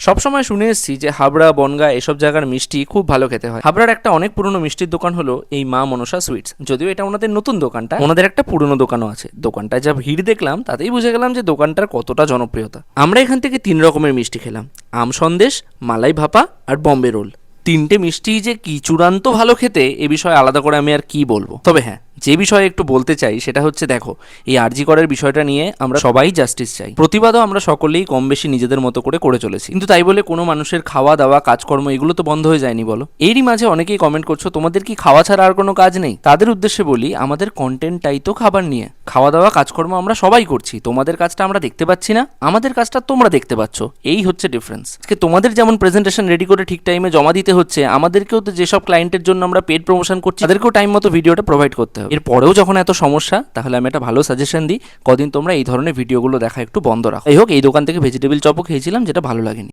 সবসময় শুনে এসেছি যে হাবড়া, বনগা এসব জায়গার মিষ্টি খুব ভালো খেতে হয়। হাবড়ার একটা অনেক পুরনো মিষ্টির দোকান হলো এই মা মনসা সুইটস। যদিও এটা ওনাদের নতুন দোকানটা, ওনাদের একটা পুরনো দোকানও আছে। দোকানটায় যা ভিড় দেখলাম, তাতেই বুঝে গেলাম যে দোকানটার কতটা জনপ্রিয়তা। আমরা এখান থেকে তিন রকমের মিষ্টি খেলাম। আম সন্দেশ, মালাই ভাপা আর বম্বে রোল। তিনটে মিষ্টি যে কি চূড়ান্ত ভালো খেতে, এ বিষয়ে আলাদা করে আমি আর কি বলব? তবে হ্যাঁ যে বিষয়ে একটু বলতে চাই, সেটা হচ্ছে দেখো, এই আরজি করের বিষয়টা নিয়ে আমরা সবাই জাস্টিস চাই। প্রতিবাদও আমরা সকলেই কম বেশি নিজেদের মতো করে করে চলেছি। কিন্তু তাই বলে কোনো মানুষের খাওয়া দাওয়া, কাজকর্ম, এগুলো তো বন্ধ হয়ে যায়নি বলো? এরই মাঝে অনেকেই কমেন্ট করছ, তোমাদের কি খাওয়া ছাড়া আর কোনো কাজ নেই? তাদের উদ্দেশ্যে বলি, আমাদের কন্টেন্টটাই তো খাবার নিয়ে। খাওয়া দাওয়া, কাজকর্ম আমরা সবাই করছি, তোমাদের কাজটা আমরা দেখতে পাচ্ছি না, আমাদের কাজটা তোমরা দেখতে পাচ্ছ। এই হচ্ছে ডিফারেন্স তোমাদের যেমন প্রেজেন্টেশন রেডি করে ঠিক টাইমে জমা দিতে হচ্ছে, আমাদেরকেও তো যেসব ক্লায়েন্টের জন্য আমরা পেড প্রমোশন করছি, তাদেরকেও টাইম মতো ভিডিওটা প্রোভাইড করতে হবে। এরপরেও যখন এত সমস্যা, তাহলে আমি একটা ভালো সাজেশন দিই, কদিন তোমরা এই ধরনের ভিডিওগুলো দেখা একটু বন্ধ রাখো। এই হোক, এই দোকান থেকে ভেজিটেবল চপও খেয়েছিলাম, যেটা ভালো লাগেনি।